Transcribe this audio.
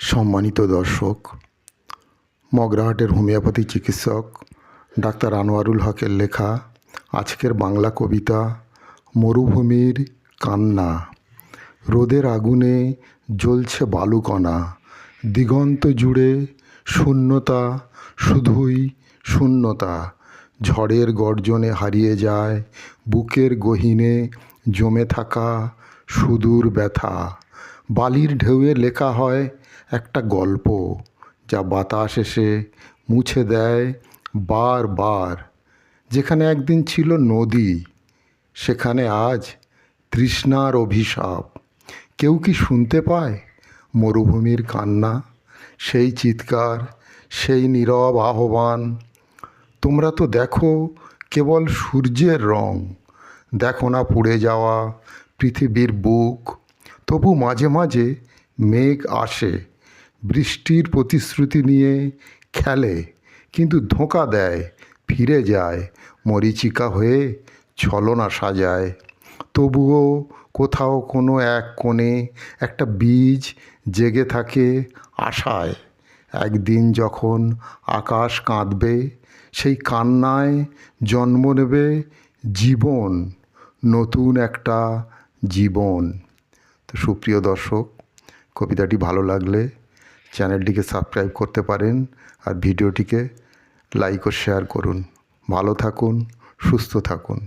সম্মানিত দর্শক, মগরাহাটের হোমিওপ্যাথি চিকিৎসক ডাক্তার আনোয়ারুল হকের লেখা আজকের বাংলা কবিতা, মরুভূমির কান্না। রোদের আগুনে জ্বলছে বালুকণা। দিগন্ত জুড়ে শূন্যতা, শুধুই শূন্যতা। ঝড়ের গর্জনে হারিয়ে যায় বুকের গহিনে জমে থাকা সুদূর ব্যথা। বালির ঢেউয়ে লেখা হয় একটা গল্প যা বাতাস এসে মুছে দেয় বার বার। যেখানে একদিন ছিল নদী, সেখানে আজ তৃষ্ণার অভিশাপ। কেউ কি শুনতে পায় মরুভূমির কান্না? সেই চিৎকার, সেই নীরব আহ্বান। তোমরা তো দেখো কেবল সূর্যের রং। দেখো না পুড়ে যাওয়া পৃথিবীর বুক। তবু মাঝে মাঝে মেঘ আসে। বৃষ্টির প্রতিশ্রুতি নিয়ে খেলে, কিন্তু ধোঁকা দেয়, ফিরে যায়, মরীচিকা হয়ে ছলনা সাজায়। তবুও কোথাও কোনো এক কোণে একটা বীজ জেগে থাকে আশায়। একদিন যখন আকাশ কাঁদবে, সেই কান্নায় জন্ম নেবে জীবন, নতুন একটা জীবন। তো সুপ্রিয় দর্শক, কবিতাটি ভালো লাগলে চ্যানেলটিকে সাবস্ক্রাইব করতে পারেন আর ভিডিওটিকে লাইক ও শেয়ার করুন। ভালো থাকুন সুস্থ থাকুন।